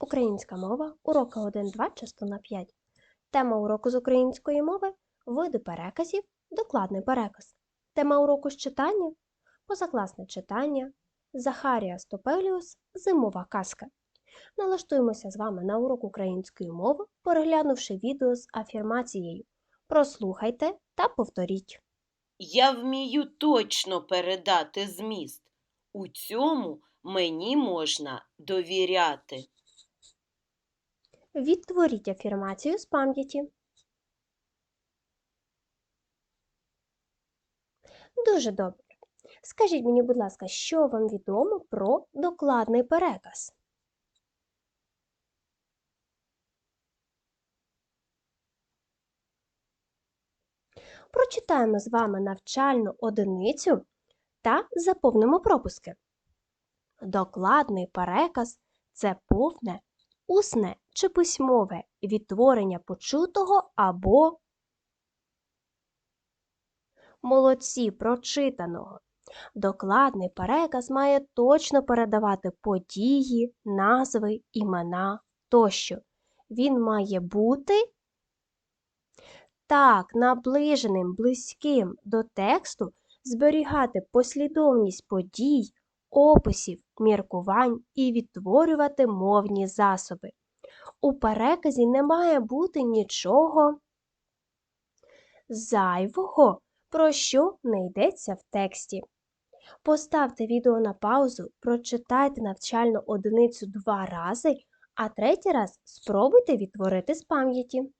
Українська мова, уроки 1-2, частина 5. Тема уроку з української мови види переказів, докладний переказ. Тема уроку з читання позакласне читання, Захарія Стопеліус Зимова казка. Налаштуємося з вами на урок української мови, переглянувши відео з афірмацією. Прослухайте та повторіть. Я вмію точно передати зміст. У цьому мені можна довіряти. Відтворіть афірмацію з пам'яті. Дуже добре. Скажіть мені, будь ласка, що вам відомо про докладний переказ? Прочитаємо з вами навчальну одиницю та заповнимо пропуски. Докладний переказ це повне, усне чи письмове відтворення почутого або молодці прочитаного. Докладний переказ має точно передавати події, назви, імена тощо. Він має бути так наближеним, близьким до тексту, зберігати послідовність подій, описів, міркувань і відтворювати мовні засоби. У переказі не має бути нічого зайвого, про що не йдеться в тексті. Поставте відео на паузу, прочитайте навчальну одиницю два рази, а третій раз спробуйте відтворити з пам'яті.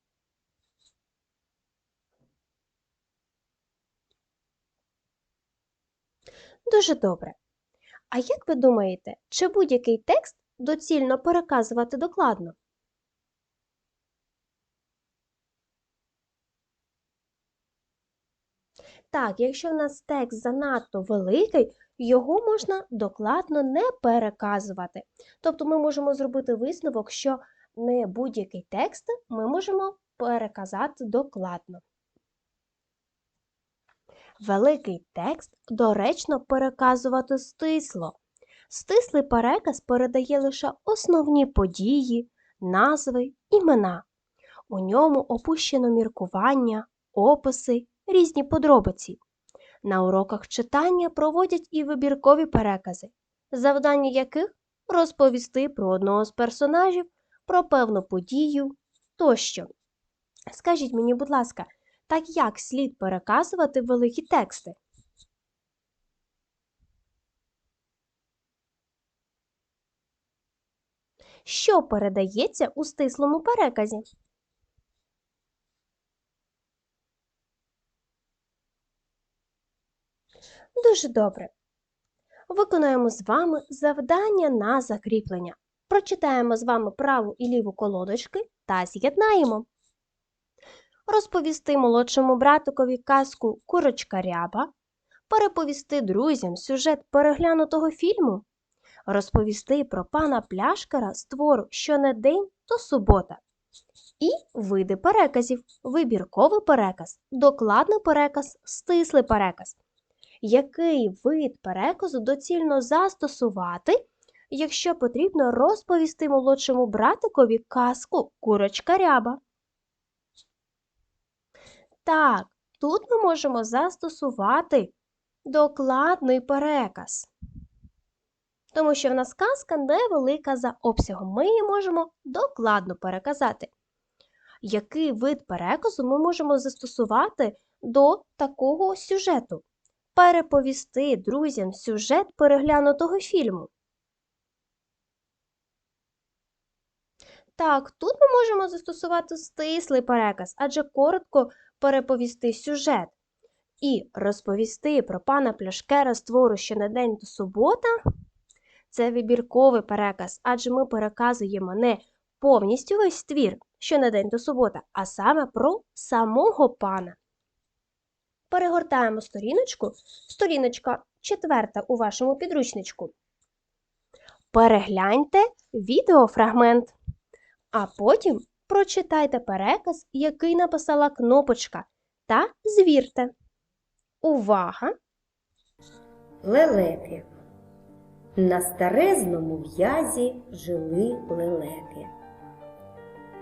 Дуже добре. А як ви думаєте, чи будь-який текст доцільно переказувати докладно? Так, якщо в нас текст занадто великий, його можна докладно не переказувати. Тобто ми можемо зробити висновок, що не будь-який текст ми можемо переказати докладно. Великий текст доречно переказувати стисло. Стислий переказ передає лише основні події, назви, імена. У ньому опущено міркування, описи, різні подробиці. На уроках читання проводять і вибіркові перекази, завдання яких розповісти про одного з персонажів, про певну подію тощо. Скажіть мені, будь ласка, так як слід переказувати великі тексти? Що передається у стислому переказі? Дуже добре. Виконаємо з вами завдання на закріплення. Прочитаємо з вами праву і ліву колодочки та з'єднаємо. Розповісти молодшому братикові казку Курочка ряба, переповісти друзям сюжет переглянутого фільму, розповісти про пана пляшкара з твору щонедень то субота. І види переказів, вибірковий переказ, докладний переказ, стислий переказ. Який вид переказу доцільно застосувати, якщо потрібно розповісти молодшому братикові казку Курочка ряба? Так, тут ми можемо застосувати докладний переказ. Тому що в нас казка невелика за обсягом. Ми її можемо докладно переказати. Який вид переказу ми можемо застосувати до такого сюжету? Переповісти друзям сюжет переглянутого фільму. Так, тут ми можемо застосувати стислий переказ, адже коротко переповісти сюжет. І розповісти про пана Пляшкера з твору щонедень до субота це вибірковий переказ, адже ми переказуємо не повністю весь твір щонедень до субота, а саме про самого пана. Перегортаємо сторіночку, сторіночка четверта у вашому підручничку. Перегляньте відеофрагмент, а потім прочитайте переказ, який написала кнопочка, та звірте. Увага! Лелеки. На старезному в'язі жили лелеки.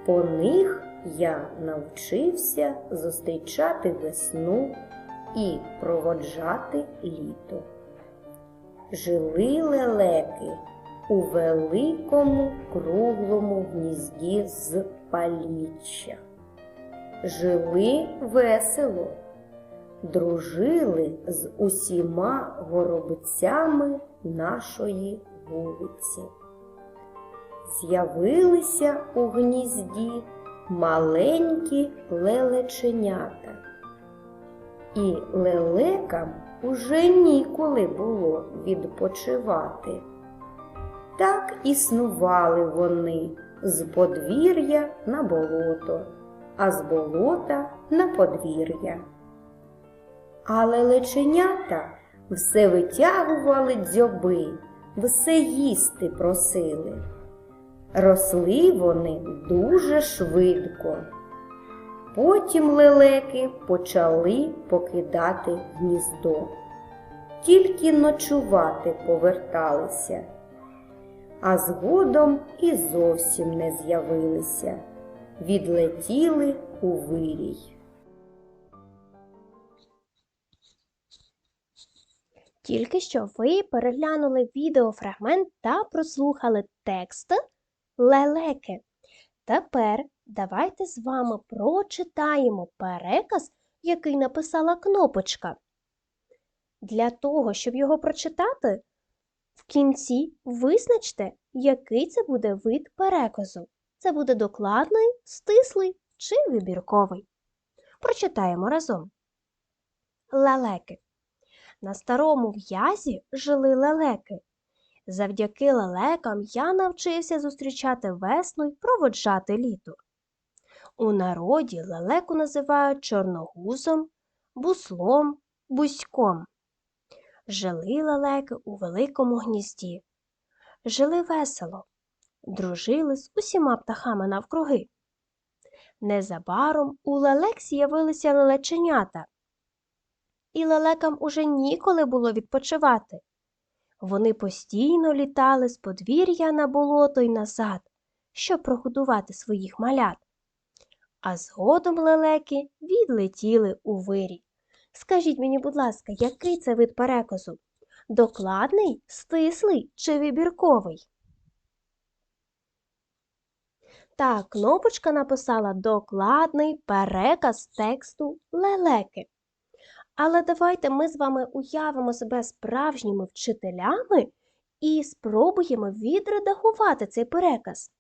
По них я навчився зустрічати весну і проводжати літо. Жили лелеки у великому круглому гнізді з паліччя. Жили весело, дружили з усіма горобцями нашої вулиці. З'явилися у гнізді маленькі лелеченята. І лелекам уже ніколи було відпочивати. Так існували вони з подвір'я на болото, а з болота на подвір'я. Але леченята все витягували дзьоби, все їсти просили. Росли вони дуже швидко. Потім лелеки почали покидати гніздо, тільки ночувати поверталися, а згодом і зовсім не з'явилися, відлетіли у вирій. Тільки що ви переглянули відеофрагмент та прослухали текст лелеки. Тепер давайте з вами прочитаємо переказ, який написала кнопочка. Для того, щоб його прочитати, в кінці визначте, який це буде вид переказу. Це буде докладний, стислий чи вибірковий. Прочитаємо разом. Лелеки. На старому в'язі жили лелеки. Завдяки лелекам я навчився зустрічати весну й проводжати літо. У народі лелеку називають чорногузом, буслом, бузьком. Жили лелеки у великому гнізді. Жили весело, дружили з усіма птахами навкруги. Незабаром у лелек з'явилися лелеченята і лелекам уже ніколи було відпочивати. Вони постійно літали з подвір'я на болото й назад, щоб прогодувати своїх малят. А згодом лелеки відлетіли у вирій. Скажіть мені, будь ласка, який це вид переказу? Докладний, стислий чи вибірковий? Так, кнопочка написала докладний переказ тексту лелеки. Але давайте ми з вами уявимо себе справжніми вчителями і спробуємо відредагувати цей переказ.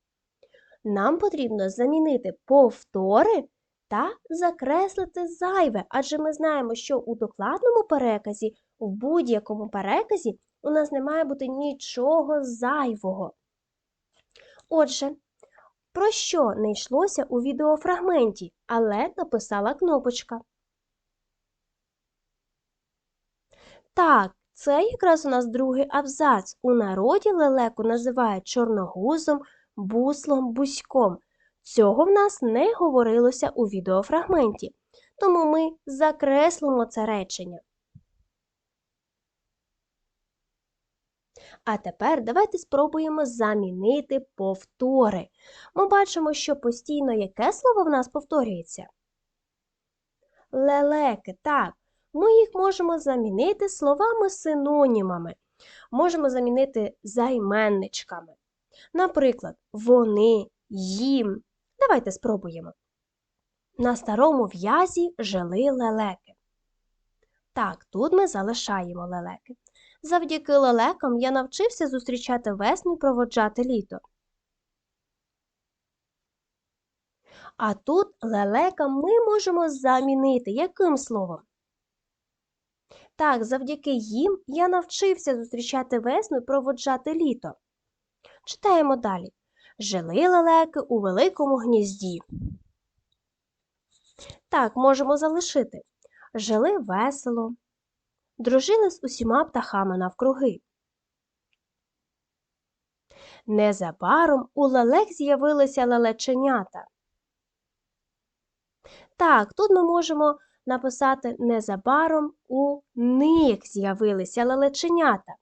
Нам потрібно замінити повтори та закреслити зайве, адже ми знаємо, що у докладному переказі, в будь-якому переказі, у нас не має бути нічого зайвого. Отже, про що не йшлося у відеофрагменті, але написала кнопочка. Так, це якраз у нас другий абзац. У народі лелеку називають чорногузом, буслом, бузьком. Цього в нас не говорилося у відеофрагменті, тому ми закреслимо це речення. А тепер давайте спробуємо замінити повтори. Ми бачимо, що постійно яке слово в нас повторюється? Лелеки, так. Ми їх можемо замінити словами-синонімами. Можемо замінити займенничками. Наприклад, вони, їм. Давайте спробуємо. На старому в'язі жили лелеки. Так, тут ми залишаємо лелеки. Завдяки лелекам я навчився зустрічати весну і проводжати літо. А тут лелекам ми можемо замінити яким словом? Так, завдяки їм я навчився зустрічати весну і проводжати літо. Читаємо далі. Жили лелеки у великому гнізді. Так, можемо залишити. Жили весело, дружили з усіма птахами навкруги. Незабаром у лелек з'явилися лелеченята. Так, тут ми можемо написати незабаром у них з'явилися лелеченята.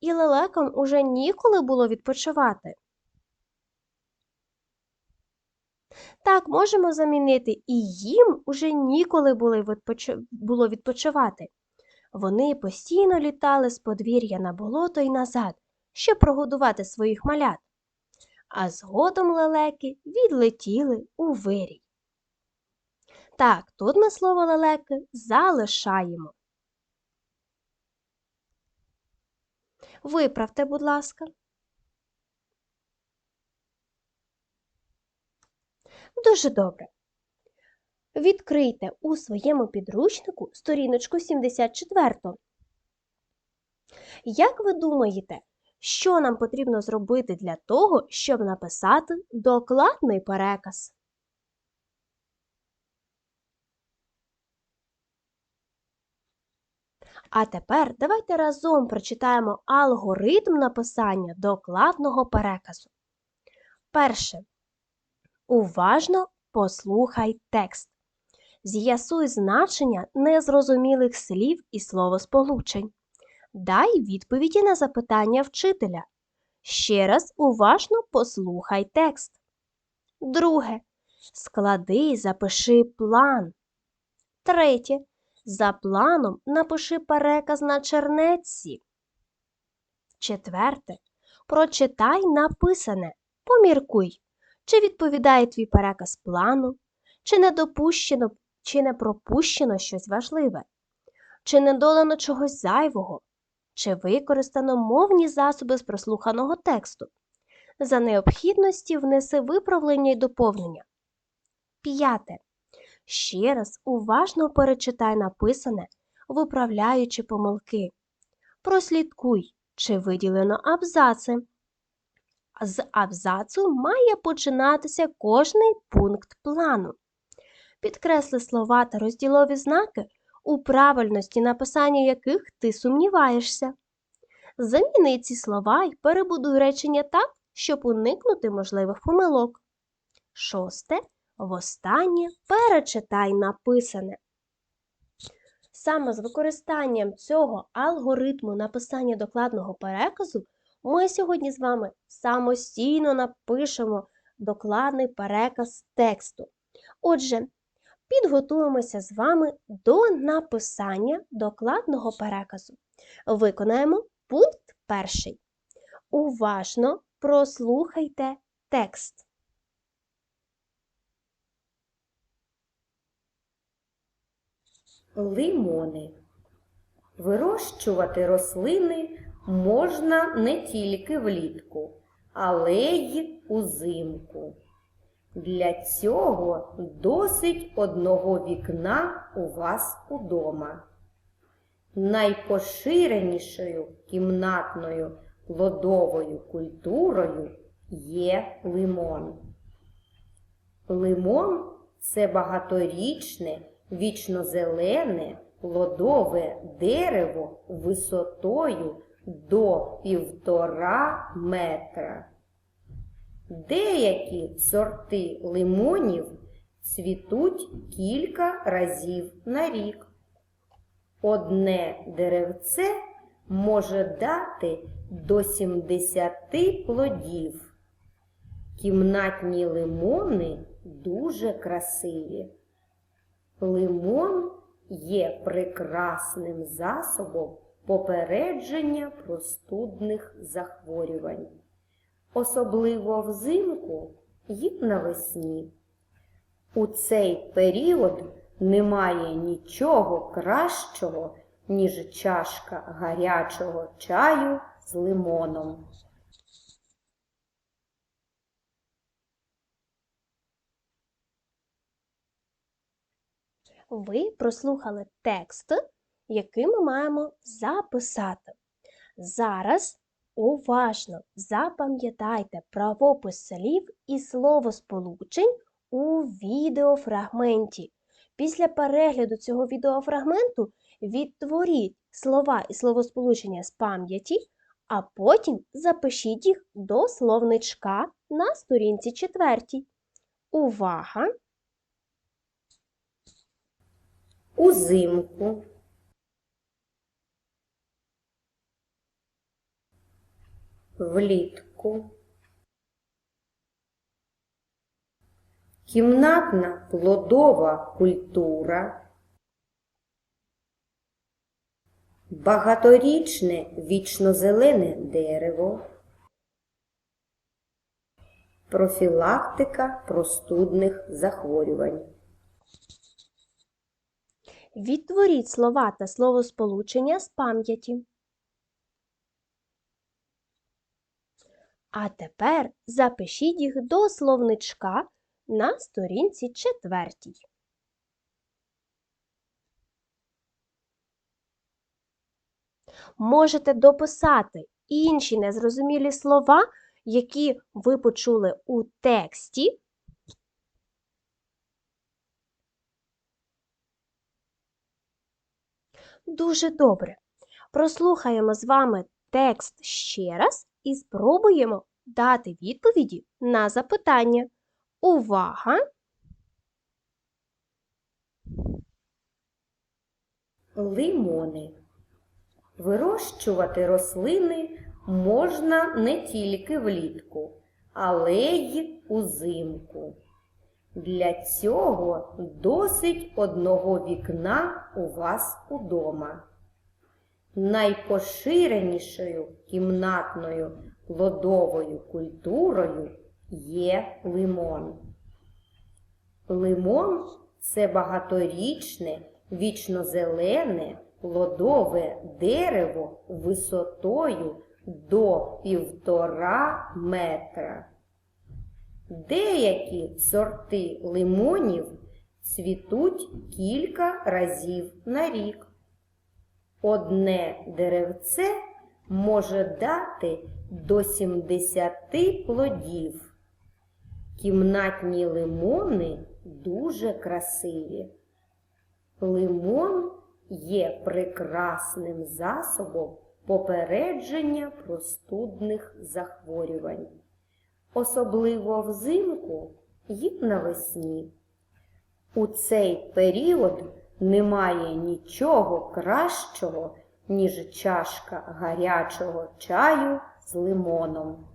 і лелекам уже ніколи було відпочивати. Так, можемо замінити і їм уже ніколи було відпочивати. Вони постійно літали з подвір'я на болото й назад, щоб прогодувати своїх малят. А згодом лелеки відлетіли у вирій. Так, тут ми слово лелеки залишаємо. Виправте, будь ласка. Дуже добре. Відкрийте у своєму підручнику сторіночку 74. Як ви думаєте, що нам потрібно зробити для того, щоб написати докладний переказ? А тепер давайте разом прочитаємо алгоритм написання докладного переказу. Перше. Уважно послухай текст. З'ясуй значення незрозумілих слів і словосполучень. Дай відповіді на запитання вчителя. Ще раз уважно послухай текст. Друге. Склади і запиши план. Третє. За планом напиши переказ на чернетці. Четверте. Прочитай написане. Поміркуй, чи відповідає твій переказ плану, чи не допущено, чи не пропущено щось важливе, чи не додано чогось зайвого, чи використано мовні засоби з прослуханого тексту. За необхідності внеси виправлення й доповнення. П'яте. Ще раз уважно перечитай написане, виправляючи помилки. Прослідкуй, чи виділено абзаци. З абзацу має починатися кожний пункт плану. Підкресли слова та розділові знаки, у правильності написання яких ти сумніваєшся. Заміни ці слова і перебудуй речення так, щоб уникнути можливих помилок. Шосте. Востаннє перечитай написане. Саме з використанням цього алгоритму написання докладного переказу ми сьогодні з вами самостійно напишемо докладний переказ тексту. Отже, підготуємося з вами до написання докладного переказу. Виконаємо пункт перший. Уважно прослухайте текст. Лимони. Вирощувати рослини можна не тільки влітку, але й узимку. Для цього досить одного вікна у вас удома. Найпоширенішою кімнатною плодовою культурою є лимон. Лимон це багаторічне, вічнозелене плодове дерево висотою до півтора метра. Деякі сорти лимонів цвітуть кілька разів на рік. Одне деревце може дати до 70 плодів. Кімнатні лимони дуже красиві. Лимон є прекрасним засобом попередження простудних захворювань, особливо взимку і навесні. У цей період немає нічого кращого, ніж чашка гарячого чаю з лимоном. Ви прослухали текст, який ми маємо записати. Зараз уважно запам'ятайте правопис слів і словосполучень у відеофрагменті. Після перегляду цього відеофрагменту відтворіть слова і словосполучення з пам'яті, а потім запишіть їх до словничка на сторінці четвертій. Увага! Узимку влітку. Кімнатна плодова культура. Багаторічне вічнозелене дерево. Профілактика простудних захворювань. Відтворіть слова та словосполучення з пам'яті. А тепер запишіть їх до словничка на сторінці четвертій. Можете дописати інші незрозумілі слова, які ви почули у тексті. Дуже добре. Прослухаємо з вами текст ще раз і спробуємо дати відповіді на запитання. Увага! Лимони. Вирощувати рослини можна не тільки влітку, але й узимку. Для цього досить одного вікна у вас удома. Найпоширенішою кімнатною плодовою культурою є лимон. Лимон це багаторічне, вічнозелене, плодове дерево висотою до півтора метра. Деякі сорти лимонів цвітуть кілька разів на рік. Одне деревце може дати до 70 плодів. Кімнатні лимони дуже красиві. Лимон є прекрасним засобом попередження простудних захворювань, особливо взимку і навесні. У цей період немає нічого кращого, ніж чашка гарячого чаю з лимоном.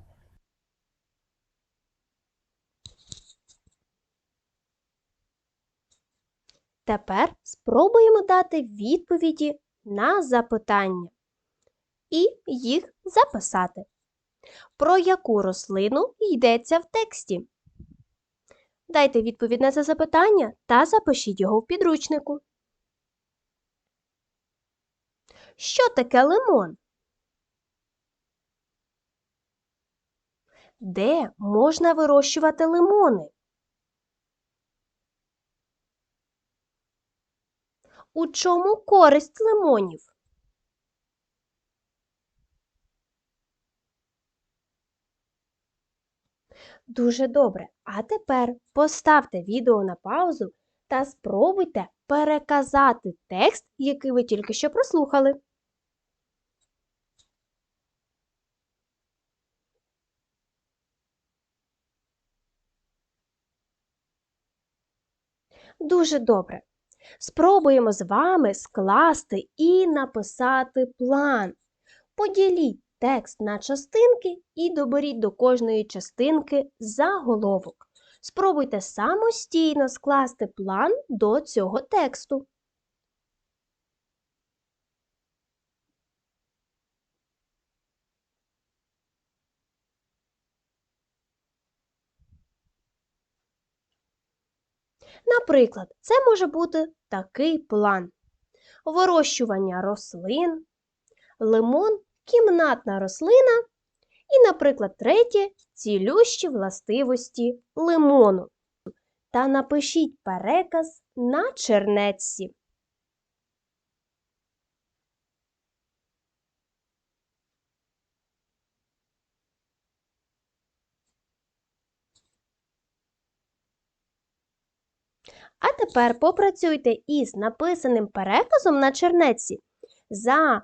Тепер спробуємо дати відповіді на запитання і їх записати. Про яку рослину йдеться в тексті? Дайте відповідь на це запитання та запишіть його в підручнику. Що таке лимон? Де можна вирощувати лимони? У чому користь лимонів? Дуже добре. А тепер поставте відео на паузу та спробуйте переказати текст, який ви тільки що прослухали. Дуже добре. Спробуємо з вами скласти і написати план. Поділіть текст на частинки і доберіть до кожної частинки заголовок. Спробуйте самостійно скласти план до цього тексту. Наприклад, це може бути такий план: вирощування рослин, лимон кімнатна рослина і, наприклад, третє цілющі властивості лимону. Та напишіть переказ на чернетці. А тепер попрацюйте із написаним переказом на чернетці за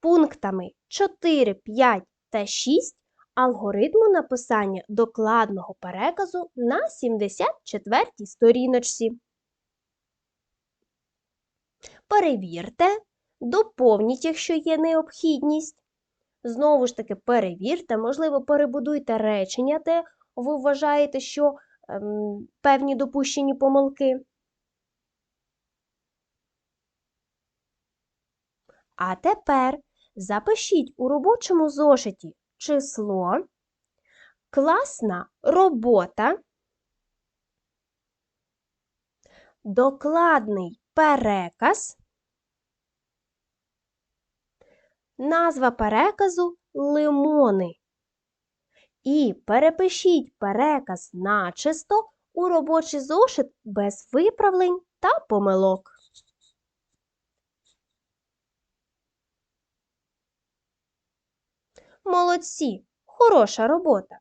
пунктами 4, 5 та 6 алгоритму написання докладного переказу на 74 й сторіночці. Перевірте, доповніть, якщо є необхідність. Знову ж таки, перевірте, можливо, перебудуйте речення, де ви вважаєте, що певні допущені помилки. А тепер запишіть у робочому зошиті число, класна робота, докладний переказ, назва переказу лимони. І перепишіть переказ начисто у робочий зошит без виправлень та помилок. Молодці! Хороша робота!